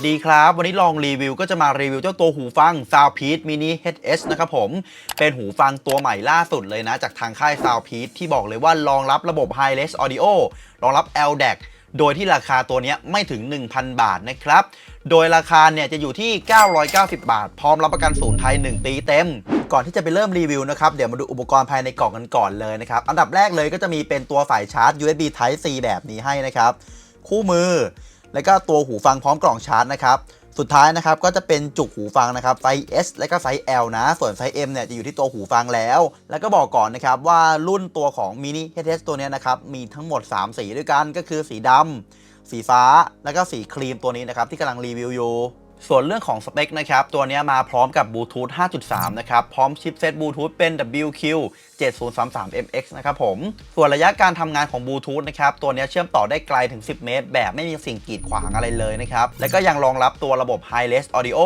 วัสดีครับ วันนี้ลองรีวิวก็จะมารีวิวเจ้าตัวหูฟัง Soundpeace Mini HS นะครับผม เป็นหูฟังตัวใหม่ล่าสุดเลยนะ จากทางค่าย Soundpeace ที่บอกเลยว่ารองรับระบบ Hi-Res Audio รองรับ LDAC โดยที่ราคาตัวนี้ไม่ถึง 1,000 บาทนะครับ โดยราคาเนี่ยจะอยู่ที่ 990 บาท พร้อมรับประกันศูนย์ไทย 1 ปีเต็ม ก่อนที่จะไปเริ่มรีวิวนะครับ เดี๋ยวมาดูอุปกรณ์ภายในกล่องกันก่อนเลยนะครับ อันดับแรกเลยก็จะมีเป็นตัวสายชาร์จ USB Type C แบบนี้ให้นะครับ คู่มือ แล้วก็ตัวหูฟังพร้อมกล่องชาร์จนะครับ สุดท้ายนะครับก็จะเป็นจุกหูฟังนะครับไซส์ S และก็ไซส์ L นะ ส่วนไซส์ M เนี่ยจะอยู่ที่ตัวหูฟังแล้ว แล้วก็บอกก่อนนะครับว่ารุ่นตัวของ Mini HS ตัวนี้นะครับมีทั้งหมด 3 สีด้วยกันก็คือสีดำสีฟ้า แล้วก็สีครีมตัวนี้นะครับที่กำลังรีวิวอยู่ ส่วนเรื่องของสเปคนะครับ ตัวนี้มาพร้อมกับบลูทูธ 5.3 นะครับ พร้อมชิปเซตบลูทูธเป็น WQ 7033MX นะครับผม ส่วนระยะการทำงานของบลูทูธนะครับ ตัวนี้เชื่อมต่อได้ไกลถึง 10 เมตร แบบไม่มีสิ่งกีดขวางอะไรเลยนะครับ และก็ยังรองรับตัวระบบ Hi-Res Audio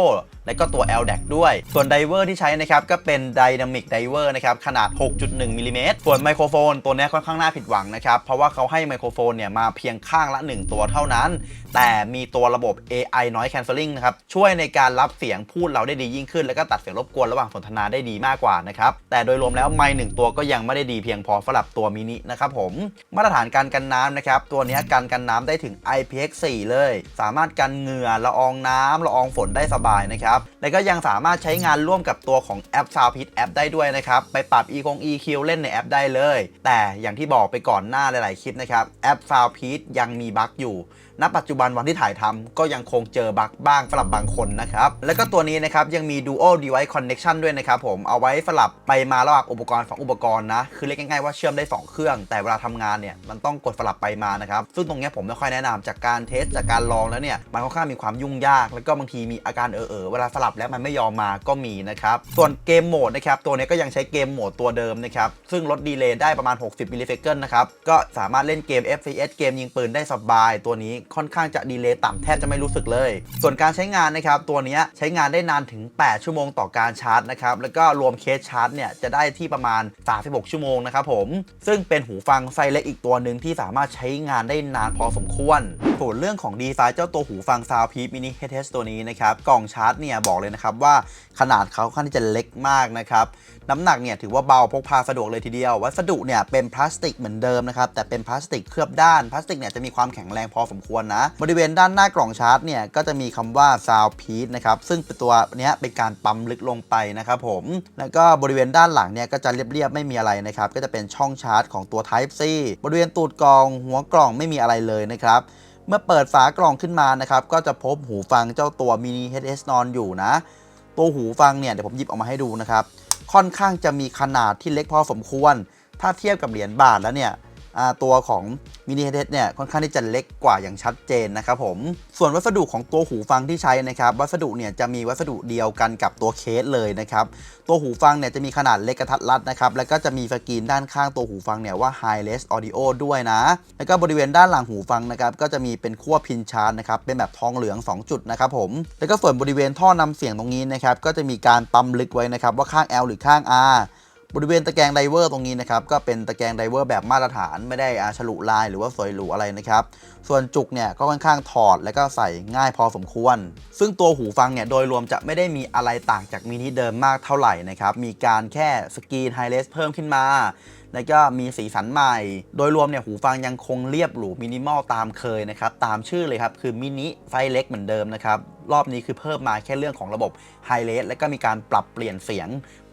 และก็ตัว LDAC ด้วย ส่วนไดเวอร์ที่ใช้นะครับก็เป็น Dynamic Diver นะครับขนาด 6.1มิลลิเมตรส่วนไมโครโฟนตัวนี้ค่อนข้างน่าผิดหวังนะครับ เพราะว่าเขาให้ไมโครโฟนเนี่ยมาเพียงข้างละ 1 ตัวเท่านั้น แต่มีตัวระบบ AI Noise Cancelling นะครับช่วยในการรับเสียงพูดเราได้ดียิ่งขึ้น แล้วก็ตัดเสียงรบกวนระหว่างสนทนาได้ดีมากกว่านะครับแต่โดยรวมแล้วไมค์หนึ่งตัวก็ยังไม่ได้ดีเพียงพอสำหรับตัวมินินะครับผมมาตรฐานการกันน้ำนะครับตัวนี้กันกันน้ำได้ถึง IPX4 เลย สามารถกันเหงื่อละอองน้ำละอองฝนได้สบายนะครับและก็ยังสามารถใช้งานร่วมกับตัวของแอป s o u n d p i t แอปได้ด้วยนะครับ ไปปรับ e คง EQ เล่นในแอปได้เลย แต่อย่างที่บอกไปก่อนหน้าหลาย ๆ คลิปนะครับ แอป s o u n d p i t ยังมีบั๊กอยู่ณ ปัจจุบันวันที่ถ่ายทำก็ยังคงเจอบั๊กบ้างสำหรับบางคนนะครับ แล้วก็ตัวนี้นะครับยังมี Dual Device Connection ด้วยนะครับผมเอาไว้สลับไปมาระหว่างอุปกรณ์สองอุปกรณ์นะคือเรียกง่ายๆว่าเชื่อมได้ 2 เครื่อง แต่เวลาทำงานเนี่ยมันต้องกดสลับไปมานะครับซึ่งตรงนี้ผมไม่ค่อยแนะนำจากการเทสจากการลองแล้วเนี่ยมันค่อนข้างมีความยุ่งยาก แล้วก็บางทีมีอาการเออๆเวลาสลับแล้วมันไม่ยอมมาก็มีนะครับส่วนเกมโหมดนะครับตัวนี้ก็ยังใช้เกมโหมดตัวเดิมนะครับซึ่งลดดีเลย์ได้ประมาณ 60มิลลิเซคันนะครับก็สามารถเล่นเกม FPS เกมยิงปืนได้สบายตัวนี้ค่อนข้างจะดีเลย์ต่ำแทบจะไม่รู้สึกเลย ส่วนการใช้งานนะครับตัวนี้ใช้งานได้นานถึง 8 ชั่วโมงต่อการชาร์จนะครับแล้วก็รวมเคสชาร์จเนี่ยจะได้ที่ประมาณ 36 ชั่วโมงนะครับผมซึ่งเป็นหูฟังไซส์เล็กอีกตัวหนึ่งที่สามารถใช้งานได้นานพอสมควรส่วนเรื่องของดีไซน์เจ้าตัวหูฟัง Soundpeace Mini HS ตัวนี้นะครับกล่องชาร์จเนี่ยบอกเลยนะครับว่าขนาดเขาค่อนข้างที่จะเล็กมากนะครับน้ำหนักเนี่ยถือว่าเบาพกพาสะดวกเลยทีเดียว วัสดุเนี่ยเป็นพลาสติกเหมือนเดิมนะครับแต่เป็นพลาสติกเคลือบด้านพลาสติกเนี่ยจะมีความแข็งแรงพอสมควรนะ บริเวณด้านหน้ากล่องชาร์จเนี่ยก็จะมีคำว่า Soundpeace นะครับซึ่งเป็นตัวเนี้ยเป็นการปั๊มลึกลงไปนะครับผมแล้วก็บริเวณด้านหลังเนี่ยก็จะเรียบๆไม่มีอะไรนะครับก็จะเป็นช่องชาร์จของตัว Type C บริเวณตูดกล่อง หัวกล่องไม่มีอะไรเลยนะครับเมื่อเปิดฝากล่องขึ้นมานะครับก็จะพบหูฟังเจ้าตัว Mini HS นอนอยู่นะ ตัวหูฟังเนี่ยเดี๋ยวผมหยิบออกมาให้ดูนะครับค่อนข้างจะมีขนาดที่เล็กพอสมควร ถ้าเทียบกับเหรียญบาทแล้วเนี่ย ตัวของมินิเฮดเนี่ยค่อนข้างที่จะเล็กกว่าอย่างชัดเจนนะครับผม ส่วนวัสดุของตัวหูฟังที่ใช้นะครับ วัสดุเนี่ยจะมีวัสดุเดียวกันกับตัวเคสเลยนะครับ ตัวหูฟังเนี่ยจะมีขนาดเล็กกระทัดรัดนะครับ แล้วก็จะมีสกรีนด้านข้างตัวหูฟังเนี่ยว่า Hi-Res Audio ด้วยนะ แล้วก็บริเวณด้านหลังหูฟังนะครับก็จะมีเป็นขั้วพินชาร์จนะครับ เป็นแบบทองเหลือง 2 จุดนะครับผม แล้วก็ส่วนบริเวณท่อนำเสียงตรงนี้นะครับก็จะมีการปั๊มลึกไว้นะครับว่าข้าง L หรือข้าง R บริเวณตะแกรงไดเวอร์ตรงนี้นะครับก็เป็นตะแกรงไดเวอร์แบบมาตรฐานไม่ได้อาฉลุลายหรือว่าสวยหรูอะไรนะครับส่วนจุกเนี่ยก็ค่อนข้างถอดแล้วก็ใส่ง่ายพอสมควร ซึ่งตัวหูฟังเนี่ยโดยรวมจะไม่ได้มีอะไรต่างจากมินิเดิมมากเท่าไหร่นะครับมีการแค่สกรีนไฮเลสเพิ่มขึ้นมาแล้วก็มีสีสันใหม่ โดยรวมเนี่ยหูฟังยังคงเรียบหรูมินิมอลตามเคยนะครับ ตามชื่อเลยครับ คือมินิไซส์เล็กเหมือนเดิมนะครับ รอบนี้คือเพิ่มมาแค่เรื่องของระบบไฮเลสแล้วก็มีการปรับเปลี่ยนเสียง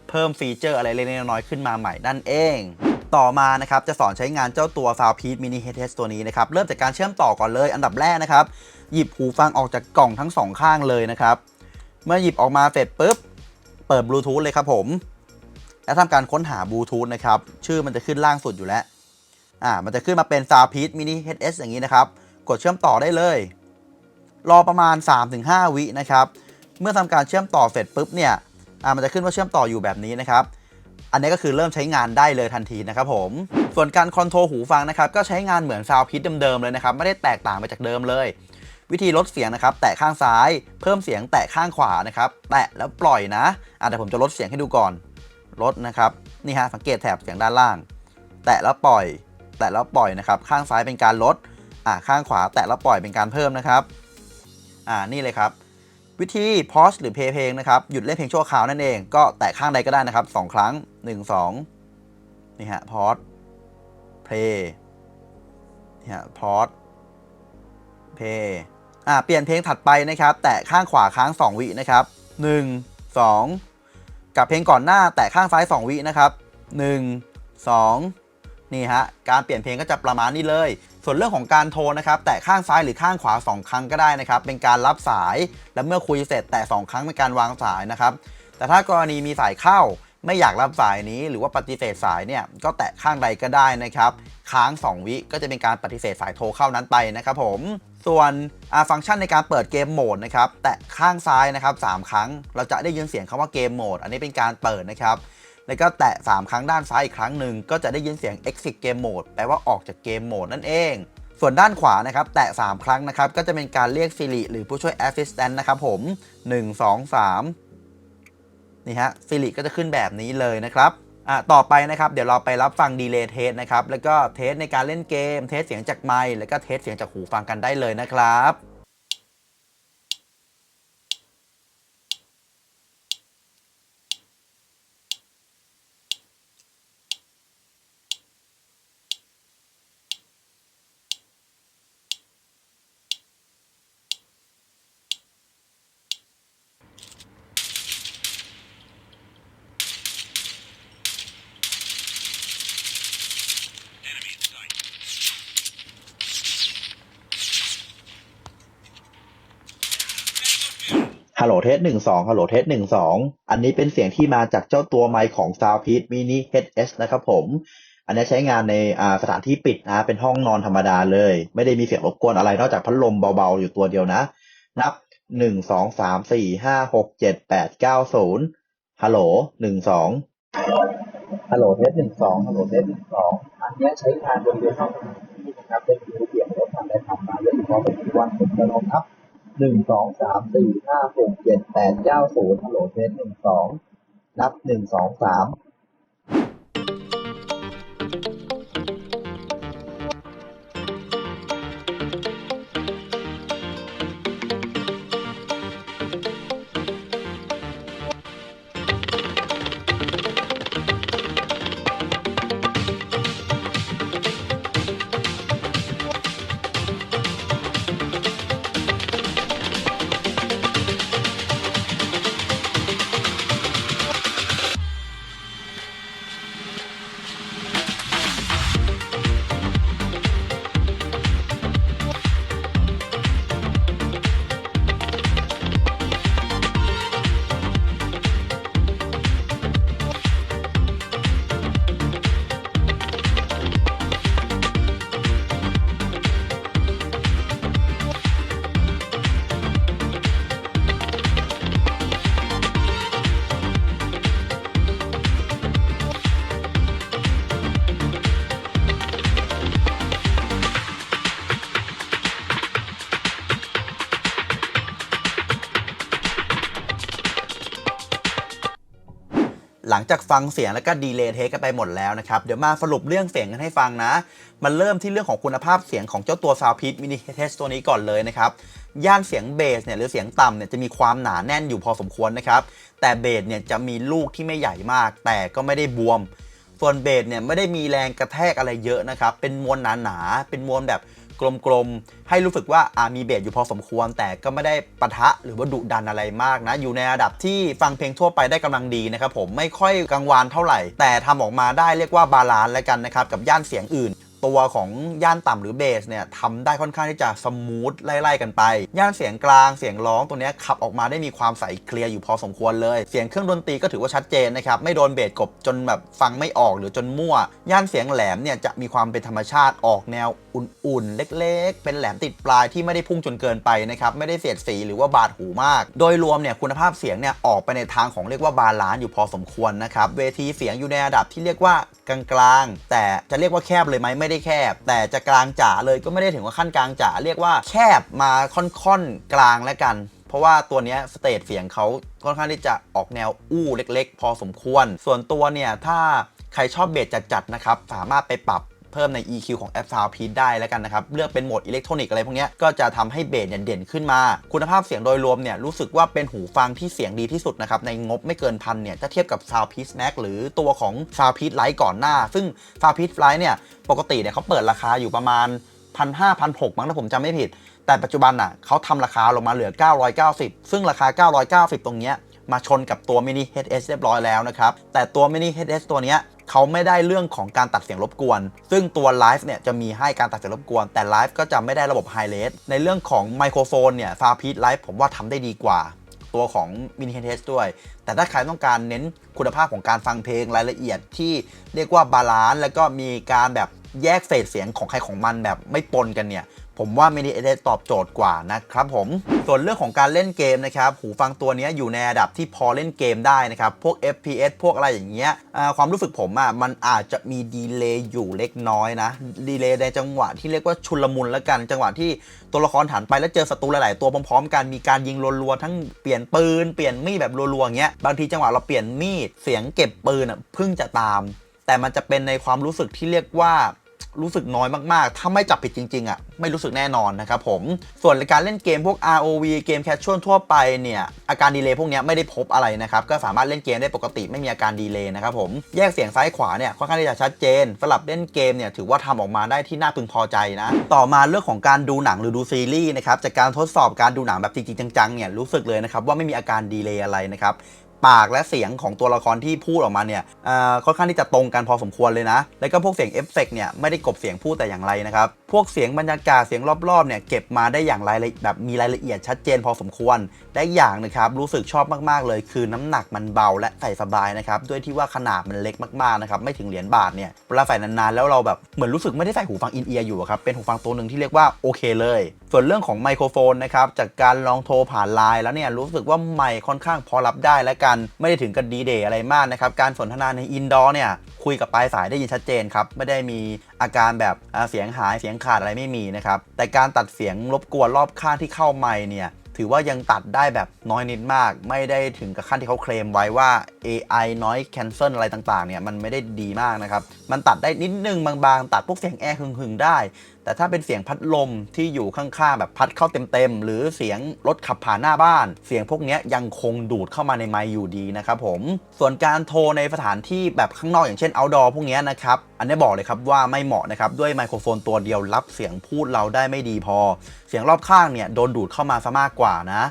เพิ่มฟีเจอร์อะไรเล็กๆน้อยๆขึ้นมาใหม่นั่นเองต่อมานะครับจะสอนใช้งานเจ้าตัว Soundpeace Mini HS ตัวนี้นะครับ เริ่มจากการเชื่อมต่อก่อนเลยอันดับแรกนะครับ หยิบหูฟังออกจากกล่องทั้งสองข้างเลยนะครับ เมื่อหยิบออกมาเสร็จปุ๊บ เปิดบลูทูธเลยครับผม แล้วทำการค้นหาบลูทูธนะครับ ชื่อมันจะขึ้นล่างสุดอยู่แล้วอ่ามันจะขึ้นมาเป็น Soundpeace Mini HS อย่างนี้นะครับ กดเชื่อมต่อได้เลย รอประมาณ 3-5 วินะครับเมื่อทำการเชื่อมต่อเสร็จปุ๊บเนี่ย อ่ามันจะขึ้นว่าเชื่อมต่ออยู่แบบนี้นะครับ อันนี้ก็คือเริ่มใช้งานได้เลยทันทีนะครับผม ส่วนการคอนโทรลหูฟังนะครับก็ใช้งานเหมือน Soundpeace เดิมๆเลยนะครับไม่ได้แตกต่างไปจากเดิมเลย วิธีลดเสียงนะครับ แตะข้างซ้าย เพิ่มเสียงแตะข้างขวานะครับแตะแล้วปล่อยนะอะเดี๋ยวผมจะลดเสียงให้ดูก่อนลดนะครับนี่ฮะสังเกตแถบเสียงด้านล่าง แตะแล้วปล่อย แตะแล้วปล่อยนะครับ ข้างซ้ายเป็นการลดอะข้างขวาแตะแล้วปล่อยเป็นการเพิ่มนะครับอ่านี่เลยครับ วิธีพอสหรือเพลย์เพลงนะครับ หยุดเล่นเพลงชั่วคราวนั่นเอง ก็แตะข้างใดก็ได้นะครับ 2 ครั้ง 1 2 นี่ฮะพอสเพลย์นี่ฮะพอสเพลย์อ่าเปลี่ยนเพลงถัดไปนะครับ แตะข้างขวาค้าง 2 วินะครับ 1 2 กับเพลงก่อนหน้าแตะข้างซ้าย 2 วินะครับ 1 2 นี่ฮะการเปลี่ยนเพลงก็จะประมาณนี้เลย ส่วนเรื่องของการโทรนะครับ แตะข้างซ้ายหรือข้างขวา 2 ครั้งก็ได้นะครับ เป็นการรับสาย และเมื่อคุยเสร็จแตะ2ครั้งเป็นการวางสายนะครับ แต่ถ้ากรณีมีสายเข้าไม่อยากรับสายนี้หรือว่าปฏิเสธสายเนี่ยก็แตะข้างใดก็ได้นะครับ ค้าง 2 วิก็จะเป็นการปฏิเสธสายโทรเข้านั้นไปนะครับผมส่วนฟังก์ชันในการเปิดเกมโหมดนะครับแตะข้างซ้ายนะครับ3ครั้ง เราจะได้ยินเสียงคำว่าเกมโหมดอันนี้เป็นการเปิดนะครับ แล้วก็แตะ 3 ครั้งด้านซ้ายอีกครั้งหนึ่งก็จะได้ยินเสียง exit game mode แปลว่าออกจากเกมโหมดนั่นเอง ส่วนด้านขวานะครับ แตะ 3 ครั้งนะครับ ก็จะเป็นการเรียก Siri หรือผู้ช่วย Assistant นะครับผม 1 2 3 นี่ฮะ Siri ก็จะขึ้นแบบนี้เลยนะครับอะต่อไปนะครับ เดี๋ยวเราไปรับฟังดีเลย์เทสนะครับ แล้วก็เทสในการเล่นเกม เทสเสียงจากไมค์แล้วก็เทสเสียงจากหูฟังกันได้เลยนะครับ ฮัลโหลเทสหนึ่งสองฮัลโหลเทสหนึ่งสองอันนี้เป็นเสียงที่มาจากเจ้าตัวไมค์ของ Soundpeak Mini HS นะครับผม อันนี้ใช้งานในสถานที่ปิดนะเป็นห้องนอนธรรมดาเลย ไม่ได้มีเสียงรบกวนอะไรนอกจากพัดลมเบาๆ อยู่ตัวเดียวนะ นับหนึ่งสองสามสี่ห้าหกเจ็ดแปดเก้าศูนย์ฮัลโหลหนึ่งสองฮัลโหลเทสหนึ่งสองฮัลโหลเทสหนึ่งสองอันนี้ใช้งานบนเรือนนอกสถานที่นะครับเป็นเสียงรถทำได้ทำมาโดยเฉพาะเป็นวันผมจะลองนับ หนึ่งสองสามสี่ห้าหกเจ็ดแปดเก้าศูนย์ฮัลโหลเทสหนึ่งสองนับหนึ่งสองสาม หลังจากฟังเสียงแล้วก็ดีเลย์เทสกันไปหมดแล้วนะครับ เดี๋ยวมาสรุปเรื่องเสียงกันให้ฟังนะ มันเริ่มที่เรื่องของคุณภาพเสียงของเจ้าตัว Soundpeak Mini Test ตัวนี้ก่อนเลยนะครับ ย่านเสียงเบสเนี่ยหรือเสียงต่ำเนี่ยจะมีความหนาแน่นอยู่พอสมควรนะครับ แต่เบสเนี่ยจะมีลูกที่ไม่ใหญ่มาก แต่ก็ไม่ได้บวม ส่วนเบสเนี่ยไม่ได้มีแรงกระแทกอะไรเยอะนะครับ เป็นมวลหนาๆ เป็นมวลแบบ กลมๆ ให้รู้สึกว่าอ่ามีเบสอยู่พอสมควร แต่ก็ไม่ได้ปะทะหรือว่าดุดันอะไรมากนะ อยู่ในระดับที่ฟังเพลงทั่วไปได้กำลังดีนะครับผมไม่ค่อยกังวานเท่าไหร่ แต่ทำออกมาได้เรียกว่าบาลานซ์แล้วกันนะครับกับย่านเสียงอื่น ตัวของย่านต่ำหรือเบสเนี่ยทำได้ค่อนข้างที่จะสมูทไล่ๆกันไป ย่านเสียงกลางเสียงร้องตัวนี้ขับออกมาได้มีความใสเคลียร์อยู่พอสมควรเลย เสียงเครื่องดนตรีก็ถือว่าชัดเจนนะครับ ไม่โดนเบสกบจนแบบฟังไม่ออกหรือจนมั่ว ย่านเสียงแหลมเนี่ยจะมีความเป็นธรรมชาติออกแนวอุ่นๆ เล็กๆ เป็นแหลมติดปลายที่ไม่ได้พุ่งจนเกินไปนะครับไม่ได้เสียดสีหรือว่าบาดหูมาก โดยรวมเนี่ยคุณภาพเสียงเนี่ยออกไปในทางของเรียกว่าบาลานซ์อยู่พอสมควรนะครับเวทีเสียงอยู่ในระดับที่เรียกว่ากลางๆแต่จะเรียกว่าแคบเลยไหมไม่ได้แคบ แต่จะกลางจ๋าเลยก็ไม่ได้ถึงว่าขั้นกลางจ๋าเรียกว่าแคบมาค่อนๆกลางแล้วกันเพราะว่าตัวนี้สเตจเสียงเขาค่อนข้างที่จะออกแนวอู้เล็ก ๆ พอสมควร ส่วนตัวเนี่ย ถ้าใครชอบเบสจัดๆนะครับ สามารถไปปรับ เพิ่มใน EQ ของแอป Sound p e a ได้แล้วกันนะครับ เลือกเป็นโหมดอิเล็กทรอนิกส์อะไรพวกนี้ก็จะทำให้เบสเด่นขึ้นมา คุณภาพเสียงโดยรวมเนี่ยรู้สึกว่าเป็นหูฟังที่เสียงดีที่สุดนะครับ ในงบไม่เกินพันเนี่ยถ้าเทียบกับ Soundpeak Max หรือตัวของ Soundpeak Lite ก่อนหน้า ซึ่ง Soundpeak Lite เนี่ยปกติเนี่ยเขาเปิดราคาอยู่ประมาณ1,500 1,600มั้งถ้าผมจำไม่ผิด แต่ปัจจุบันอะเขาทำราคาลงมาเหลือ 990 ซึ่งราคา 990 ตรงเนี้ย มาชนกับตัว mini HS เรียบร้อยแล้วนะครับ แต่ตัว mini HS ตัวนี้เขาไม่ได้เรื่องของการตัดเสียงรบกวน ซึ่งตัว Live เนี่ยจะมีให้การตัดเสียงรบกวน แต่ Live ก็จะไม่ได้ระบบ High Res ในเรื่องของไมโครโฟนเนี่ย Soundpeak Live ผมว่าทำได้ดีกว่าตัวของ mini HS ด้วย แต่ถ้าใครต้องการเน้นคุณภาพของการฟังเพลงรายละเอียดที่เรียกว่าบาลานซ์แล้วก็มีการแบบแยกเศษเสียงของใครของมันแบบไม่ปนกันเนี่ย ผมว่า Mini s ตอบโจทย์กว่านะครับผม ส่วนเรื่องของการเล่นเกมนะครับ หูฟังตัวนี้อยู่ในระดับที่พอเล่นเกมได้นะครับ พวก FPS พวกอะไรอย่างเงี้ยความรู้สึกผมอะ่ะมันอาจจะมีดีเลย์อยู่เล็กน้อยนะ ดีเลย์ในจังหวะที่เรียกว่าชุลมุนแล้วกัน จังหวะที่ตัวละครหันไปแล้วเจอศัตรูหลาย ๆ ตัวพร้อม ๆ กันมีการยิงรัว ๆ ทั้งเปลี่ยนปืน เปลี่ยนมีดแบบรัว ๆ เงี้ย บางทีจังหวะเราเปลี่ยนมีดเสียงเก็บปืนอะเพิ่งจะตาม แต่มันจะเป็นในความรู้สึกที่เรียกว่า รู้สึกน้อยมากๆ ถ้าไม่จับผิดจริง ๆอะไม่รู้สึกแน่นอนนะครับผมส่วนการเล่นเกมพวก ROV เกมแคชชวลทั่วไปเนี่ยอาการดีเลย์พวกนี้ไม่ได้พบอะไรนะครับก็สามารถเล่นเกมได้ปกติไม่มีอาการดีเลย์นะครับผมแยกเสียงซ้ายขวาเนี่ยค่อนข้างที่จะชัดเจนสำหรับเล่นเกมเนี่ยถือว่าทำออกมาได้ที่น่าพึงพอใจนะต่อมาเรื่องของการดูหนังหรือดูซีรีส์นะครับจากการทดสอบการดูหนังแบบจริงๆจังๆเนี่ยรู้สึกเลยนะครับว่าไม่มีอาการดีเลย์อะไรนะครับ ปากและเสียงของตัวละครที่พูดออกมาเนี่ยเอ่อค่อนข้างที่จะตรงกันพอสมควรเลยนะ แล้วก็พวกเสียงเอฟเฟกต์เนี่ยไม่ได้กบเสียงพูดแต่อย่างไรนะครับ พวกเสียงบรรยากาศเสียงรอบๆเนี่ยเก็บมาได้อย่างรายละแบบมีรายละเอียดชัดเจนพอสมควร ได้อย่างนะครับรู้สึกชอบมากๆเลย คือน้ำหนักมันเบาและใส่สบายนะครับด้วยที่ว่าขนาดมันเล็กมากๆนะครับไม่ถึงเหรียญบาทเนี่ยเวลาใส่นานๆแล้วเราแบบเหมือนรู้สึกไม่ได้ใส่หูฟังอินเอียร์อยู่ครับเป็นหูฟังตัวหนึ่งที่เรียกว่าโอเคเลย ส่วนเรื่องของไมโครโฟนนะครับจากการลองโทรผ่านไลน์แล้วเนี่ยรู้สึกว่าไมค์ค่อนข้างพอรับได้และกันไม่ได้ถึงกับดีเดย์อะไรมากนะครับ การสนทนาในอินดอร์เนี่ยคุยกับปลายสายได้ยินชัดเจนครับ ไม่ได้มีอาการแบบเสียงหายเสียงขาดอะไรไม่มีนะครับ แต่การตัดเสียงรบกวนรอบข้างที่เข้าไมค์เนี่ยถือว่ายังตัดได้แบบน้อยนิดมาก ไม่ได้ถึงกับขั้นที่เขาเคลมไว้ว่า AI noise cancel อะไรต่างๆเนี่ยมันไม่ได้ดีมากนะครับ มันตัดได้นิดนึงบางๆ ตัดพวกเสียงแอร์หึงๆได้แต่ถ้าเป็นเสียงพัดลมที่อยู่ข้างๆแบบพัดเข้าเต็มๆ หรือเสียงรถขับผ่านหน้าบ้าน เสียงพวกนี้ยังคงดูดเข้ามาในไมค์อยู่ดีนะครับผมส่วนการโทรในสถานที่แบบข้างนอกอย่างเช่น outdoor พวกนี้นะครับอันนี้บอกเลยครับว่าไม่เหมาะนะครับด้วยไมโครโฟนตัวเดียวรับเสียงพูดเราได้ไม่ดีพอ เสียงรอบข้างเนี่ยโดนดูดเข้ามาซะมากกว่านะ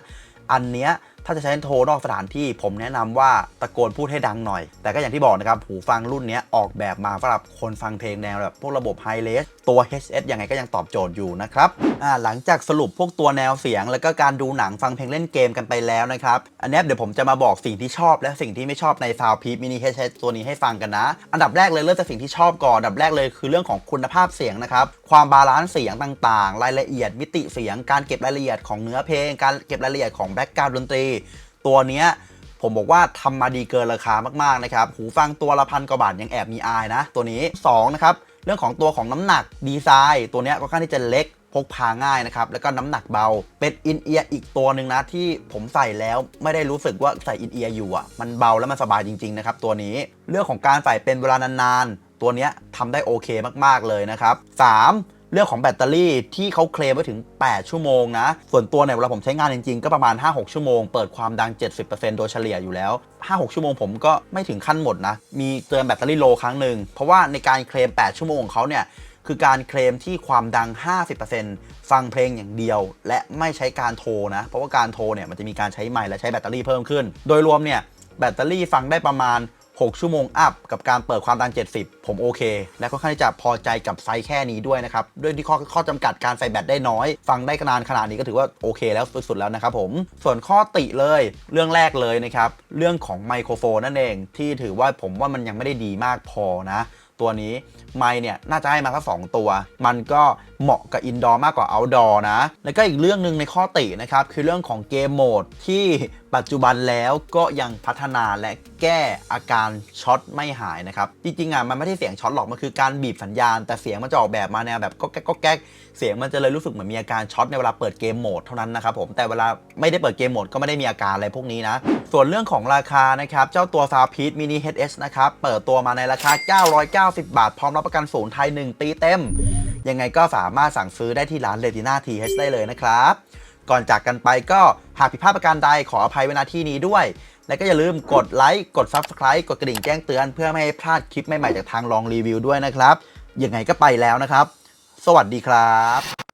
อันเนี้ย ถ้าจะใช้โทรนอกสถานที่ผมแนะนำว่าตะโกนพูดให้ดังหน่อย แต่ก็อย่างที่บอกนะครับ หูฟังรุ่นนี้ออกแบบมาสำหรับคนฟังเพลงแนวแบบพวกระบบไฮเลสตัว HS ยังไงก็ยังตอบโจทย์อยู่นะครับอ่าหลังจากสรุปพวกตัวแนวเสียง แล้วก็การดูหนังฟังเพลงเล่นเกมกันไปแล้วนะครับ อันนี้เดี๋ยวผมจะมาบอกสิ่งที่ชอบและสิ่งที่ไม่ชอบใน Soundpeak Mini HS ตัวนี้ให้ฟังกันนะ อันดับแรกเลยเริ่มจากสิ่งที่ชอบก่อนอันดับแรกเลยคือเรื่องของคุณภาพเสียงนะครับความบาลานซ์เสียงต่างๆ รายละเอียดมิติเสียง การเก็บรายละเอียดของเนื้อเพลง การเก็บรายละเอียดของแบ็กกราวด์ดนตรีตัวเนี้ยผมบอกว่าทำมาดีเกินราคามากๆนะครับ หูฟังตัวละพันกว่าบาทยังแอบมีอายนะ ตัวนี้ 2 นะครับ เรื่องของตัวของน้ำหนักดีไซน์ ตัวเนี้ยก็ค่อนข้างที่จะเล็กพกพาง่ายนะครับ แล้วก็น้ำหนักเบา เป็นอินเอียร์อีกตัวหนึ่งนะที่ผมใส่แล้วไม่ได้รู้สึกว่าใส่อินเอียร์อยู่อะ มันเบาแล้วมันสบายจริงๆนะครับตัวนี้ เรื่องของการใส่เป็นเวลานานๆ ตัวเนี้ยทำได้โอเคมากๆเลยนะครับ 3 เรื่องของแบตเตอรี่ที่เขาเคลมไว้ถึง 8 ชั่วโมงนะ ส่วนตัวเนี่ยเวลาผมใช้งานจริงๆ ก็ประมาณ 5-6 ชั่วโมง เปิดความดัง 70%โดยเฉลี่ยอยู่แล้ว 5-6 ชั่วโมงผมก็ไม่ถึงขั้นหมดนะ มีเตือนแบตเตอรี่โลครั้งหนึ่ง เพราะว่าในการเคลม 8 ชั่วโมงของเขาเนี่ยคือการเคลมที่ความดัง 50%ฟังเพลงอย่างเดียว และไม่ใช้การโทรนะ เพราะว่าการโทรเนี่ยมันจะมีการใช้ไมค์และใช้แบตเตอรี่เพิ่มขึ้น โดยรวมเนี่ยแบตเตอรี่ฟังได้ประมาณ 6 ชั่วโมงอัพกับการเปิดความดัง70 ผมโอเค และค่อนข้างที่จะพอใจกับไซส์แค่นี้ด้วยนะครับ ด้วยที่ข้อข้อจำกัดการใส่แบตได้น้อย ฟังได้นานขนาดนี้ก็ถือว่าโอเคแล้วสุดๆแล้วนะครับผม ส่วนข้อติเลยเรื่องแรกเลยนะครับ เรื่องของไมโครโฟนนั่นเองที่ถือว่าผมว่ามันยังไม่ได้ดีมากพอนะตัวนี้ไมเนี่ยน่าจะให้มาสักสองตัว มันก็เหมาะกับอินดอร์มากกว่าเอาท์ดอร์นะ แล้วก็อีกเรื่องหนึ่งในข้อตินะครับ คือเรื่องของเกมโหมดที่ ปัจจุบันแล้วก็ยังพัฒนาและแก้อาการช็อตไม่หายนะครับ จริงๆอะมันไม่ได้เสียงช็อตหรอก มันคือการบีบสัญญาณ แต่เสียงมันจะออกแบบมาแนวแบบก็แก๊กก็แก๊กเสียงมันจะเลยรู้สึกเหมือนมีอาการช็อตในเวลาเปิดเกมโหมดเท่านั้นนะครับผมแต่เวลาไม่ได้เปิดเกมโหมดก็ไม่ได้มีอาการอะไรพวกนี้นะ ส่วนเรื่องของราคานะครับเจ้าตัว s o u n d p e a c Mini HS นะครับเปิดตัวมาในราคา 990 บาท พร้อมรับประกันศูนย์ไทย 1 ปีเต็ม ยังไงก็สามารถสั่งซื้อได้ที่ร้าน Retina TH ได้เลยนะครับ ก่อนจากกันไปก็หากผิดพลาดประการใดขออภัยเวลาที่นี้ด้วย และก็อย่าลืมกดไลค์กด Subscribe กดกระดิ่งแจ้งเตือนเพื่อไม่ให้พลาดคลิปใหม่ๆจากทางลองรีวิวด้วยนะครับยังไงก็ไปแล้วนะครับ สวัสดีครับ